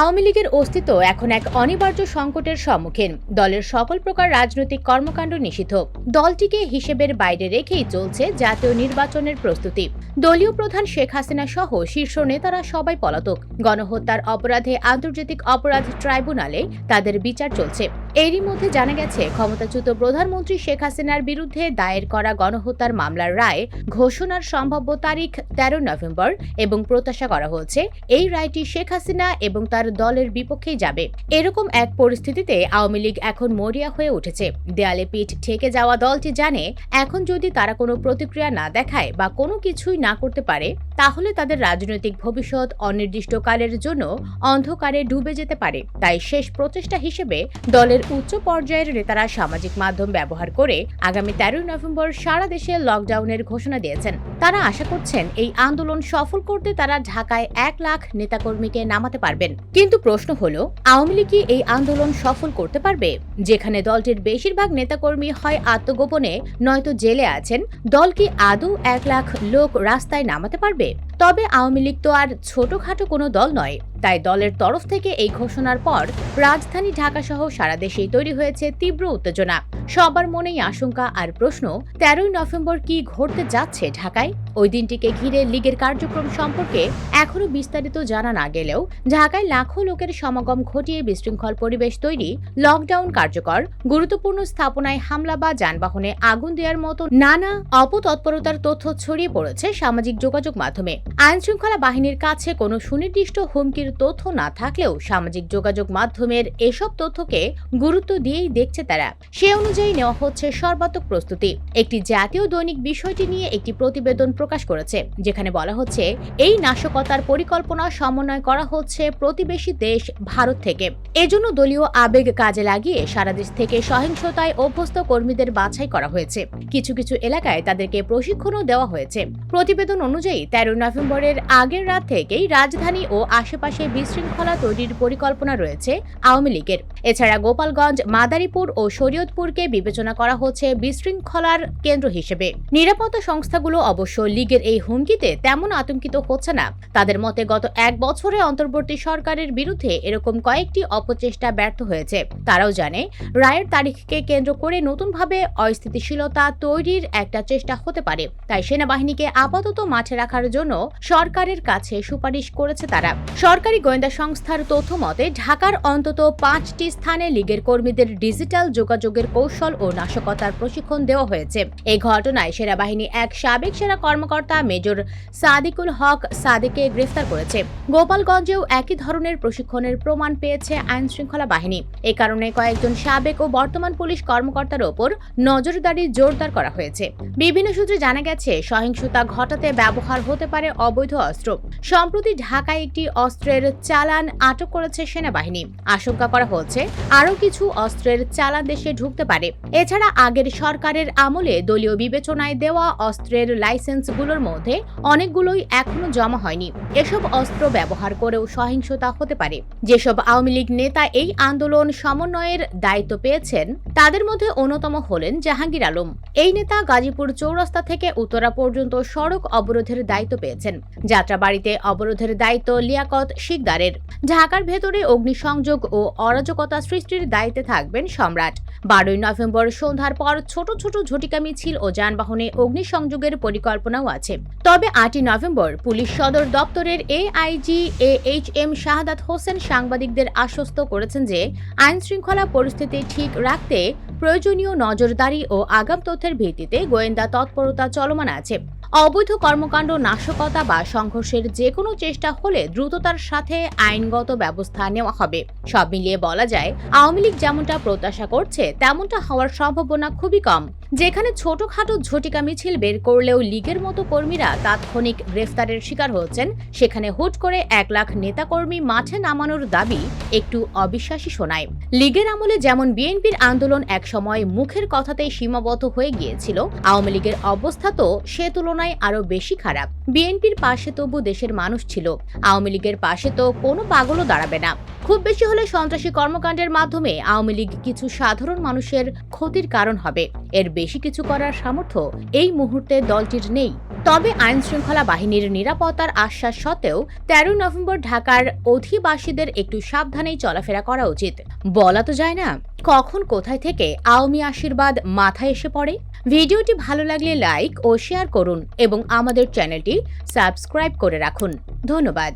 আওয়ামী লীগের অস্তিত্ব এখন এক অনিবার্য সংকটের সম্মুখীন। দলের সকল প্রকার রাজনৈতিক কর্মকাণ্ড নিষিদ্ধ। দলটিকে হিসেবের বাইরে রেখেই চলছে জাতীয় নির্বাচনের প্রস্তুতি। দলীয় প্রধান শেখ হাসিনা সহ শীর্ষ নেতারা সবাই পলাতক। গণহত্যার অপরাধে আন্তর্জাতিক অপরাধ ট্রাইব্যুনালে তাদের বিচার চলছে। এরই মধ্যে জানা গেছে, ক্ষমতাচ্যুত প্রধানমন্ত্রী শেখ হাসিনার বিরুদ্ধে দায়ের করা গণহত্যার মামলার রায় ঘোষণার সম্ভাব্য তারিখ তেরো নভেম্বর এবং প্রত্যাশা করা হচ্ছে এই রায়টি শেখ হাসিনা এবং তার দলের বিপক্ষেই যাবে। এরকম এক পরিস্থিতিতে আওয়ামী লীগ এখন মরিয়া হয়ে উঠেছে। দেয়ালে পিঠ ঠেকে যাওয়া দলটি জানে, এখন যদি তারা কোনো প্রতিক্রিয়া না দেখায় বা কোনো কিছুই না করতে পারে, তাহলে তাদের রাজনৈতিক ভবিষ্যৎ অনির্দিষ্টকালের জন্য অন্ধকারে ডুবে যেতে পারে। তাই শেষ প্রচেষ্টা হিসেবে দলের উচ্চ পর্যায়ের নেতারা সামাজিক মাধ্যম ব্যবহার করে আগামী তেরোই নভেম্বর সারা দেশে লকডাউনের ঘোষণা দিয়েছেন। তারা আশা করছেন এই আন্দোলন সফল করতে তারা ঢাকায় এক লাখ নেতাকর্মীকে নামাতে পারবেন। কিন্তু প্রশ্ন হলো, আওয়ামী লীগ কি এই আন্দোলন সফল করতে পারবে? যেখানে দলটির বেশিরভাগ নেতাকর্মী হয় আত্মগোপনে, নয়তো জেলে আছেন। দল কি আদৌ এক লাখ লোক রাস্তায় নামাতে পারবে? তবে আওয়ামী লীগ তো আর ছোটখাটো কোনো দল নয়। তাই দলের তরফ থেকে এই ঘোষণার পর রাজধানী ঢাকা সহ সারা দেশেই তৈরি হয়েছে তীব্র উত্তেজনা। সবার মনেই আশঙ্কা আর প্রশ্ন, তেরোই নভেম্বর কি ঘটতে যাচ্ছে ঢাকায়? ওই দিনটিকে ঘিরে লীগের কার্যক্রম সম্পর্কে এখনও বিস্তারিত জানা না গেলেও ঢাকায় লাখো লোকের সমাগম ঘটিয়ে বিশৃঙ্খল পরিবেশ তৈরি, লকডাউন কার্যকর, গুরুত্বপূর্ণ স্থাপনায় হামলা বা যানবাহনে আগুন দেওয়ার মতো নানা অপতৎপরতার তথ্য ছড়িয়ে পড়েছে সামাজিক যোগাযোগ মাধ্যমে। আইনশৃঙ্খলা বাহিনীর কাছে কোনো সুনির্দিষ্ট হুমকির তথ্য না থাকলেও সামাজিক যোগাযোগ মাধ্যমের এসব তথ্যকে গুরুত্ব দিয়েই দেখছে তারা। সে অনুযায়ী নেওয়া হচ্ছে সর্বাত্মক প্রস্তুতি। একটি জাতীয় দৈনিক বিষয়টি নিয়ে একটি প্রতিবেদন প্রকাশ করেছে, যেখানে বলা হচ্ছে, এই নাশকতার পরিকল্পনা সমন্বয় করা হচ্ছে প্রতিবেশী দেশ ভারত থেকে। এজন্য দলীয় আবেগ কাজে লাগিয়ে সারা দেশ থেকে সহিংসতায় অভ্যস্ত কর্মীদের বাছাই করা হয়েছে। কিছু কিছু এলাকায় তাদেরকে প্রশিক্ষণও দেওয়া হয়েছে। প্রতিবেদন অনুযায়ী তেরো নভেম্বরের আগের রাত থেকেই রাজধানী ও আশেপাশে বিশৃঙ্খলা তৈরির পরিকল্পনা রয়েছে আওয়ামী লীগের। এছাড়া গোপালগঞ্জ, মাদারীপুর ও শরীয়তপুরকে বিবেচনা করা হচ্ছে বিশৃঙ্খলার কেন্দ্র হিসেবে। নিরাপত্তা সংস্থাগুলো অবশ্য লীগের এই হুমকিতে তেমন আতঙ্কিত হচ্ছে না। তাদের মতে গত এক বছরে অন্তর্বর্তী সরকারের বিরুদ্ধে এরকম কয়েকটি অপচেষ্টা ব্যর্থ হয়েছে। তারাও জানে, রায়ের তারিখকে কেন্দ্র করে নতুনভাবে অস্থিতিশীলতা তৈরির একটা চেষ্টা হতে পারে। তাই সেনাবাহিনীকে আপাতত মাঠে রাখার জন্য সরকারের কাছে সুপারিশ করেছে তারা। সরকারি গোয়েন্দা সংস্থার তথ্য মতে, ঢাকার অন্তত পাঁচটি স্থানে লীগের কর্মীদের ডিজিটাল যোগাযোগের কৌশল ও নাশকতার প্রশিক্ষণ দেওয়া হয়েছে। এই ঘটনায় সেনাবাহিনী এক সাবেক সেনা কর্মকর্তা মেজর সাদিকুল হক সাদিকে গ্রেফতার করেছে। গোপালগঞ্জেও একই ধরনের প্রশিক্ষণের প্রমাণ পেয়েছে আইন শৃঙ্খলা বাহিনী। এ কারণে কয়েকজন সাবেক ও বর্তমান পুলিশ কর্মকর্তার ওপর নজরদারি জোরদার করা হয়েছে। বিভিন্ন সূত্রে জানা গেছে, সহিংসতা ঘটাতে ব্যবহার হতে পারে অবৈধ অস্ত্র। সম্প্রতি ঢাকায় একটি অস্ত্রের চালান আটক করেছে সেনাবাহিনী। আশঙ্কা করা হচ্ছে, আরও কিছু অস্ত্রের চালান দেশে ঢুকতে পারে। এছাড়া আগের সরকারের আমলে দলীয় বিবেচনায় দেওয়া অস্ত্রের লাইসেন্সগুলোর মধ্যে অনেকগুলোই এখনও জমা হয়নি। এসব অস্ত্র ব্যবহার করেও সহিংসতা হতে পারে। যেসব আওয়ামী লীগ নেতা এই আন্দোলন সমন্বয়ের দায়িত্ব পেয়েছেন, তাদের মধ্যে অন্যতম হলেন জাহাঙ্গীর আলম। এই নেতা গাজীপুর চৌরাস্তা থেকে উত্তরা পর্যন্ত সড়ক অবরোধের দায়িত্ব পেয়েছেন। যাত্রাবাড়িতে অবরোধের দায়িত্ব লিয়াকত শিকদারের। ঢাকার ভেতরে অগ্নিসংযোগ ও অরাজকতা সৃষ্টির দায়িত্বে থাকবেন সম্রাট। বারোই নভেম্বর সন্ধ্যার পর ছোট ছোট ঝটিকা মিছিল ও যানবাহনে অগ্নিসংযোগের পরিকল্পনাও আছে। তবে আটই নভেম্বর পুলিশ সদর দপ্তরের AIG A H M Shahadat Hossain সাংবাদিকদের আশ্বস্ত করেছেন যে আইন শৃঙ্খলা পরিস্থিতি ঠিক রাখতে প্রয়োজনীয় নজরদারি ও আগাম তথ্যের ভিত্তিতে গোয়েন্দা তৎপরতা চলমান আছে। অবৈধ কর্মকাণ্ড, নাশকতা বা সংঘর্ষের যে কোনো চেষ্টা হলে দ্রুততার সাথে আইনগত ব্যবস্থা নেওয়া হবে। সব মিলিয়ে বলা যায়, আওয়ামী লীগ যেমনটা প্রত্যাশা করছে, তেমনটা হওয়ার সম্ভাবনা খুবই কম। যেখানে ছোটখাটো ঝটিকা মিছিল বের করলেও লীগের মতো কর্মীরা তাৎক্ষণিক গ্রেফতারের শিকার হচ্ছেন। সেখানে হুট করে এক লাখ নেতাকর্মী মাঠে নামানোর দাবি একটু অবিশ্বাসী শোনায়। লীগের আমলে যেমন বিএনপির আন্দোলন এক সময় মুখের কথাতেই সীমাবদ্ধ হয়ে গিয়েছিল, আওয়ামী লীগের অবস্থা তো সে তুলনায় আরও বেশি খারাপ। বিএনপির পাশে তবু দেশের মানুষ ছিল, আওয়ামী লীগের পাশে তো কোনো পাগলও দাঁড়াবে না। খুব বেশি হলে সন্ত্রাসী কর্মকাণ্ডের মাধ্যমে আওয়ামী লীগ কিছু সাধারণ মানুষের ক্ষতির কারণ হবে। এর বেশি কিছু করার সামর্থ্য এই মুহূর্তে দলটির নেই। তবে আইন শৃঙ্খলা বাহিনীর নিরাপত্তার আশ্বাস সত্ত্বেও তেরো নভেম্বর ঢাকার অধিবাসীদের একটু সাবধানেই চলাফেরা করা উচিত। বলা তো যায় না, কখন কোথায় থেকে আওয়ামী আশীর্বাদ মাথায় এসে পড়ে? ভিডিওটি ভালো লাগলে লাইক ও শেয়ার করুন এবং আমাদের চ্যানেলটি সাবস্ক্রাইব করে রাখুন। ধন্যবাদ।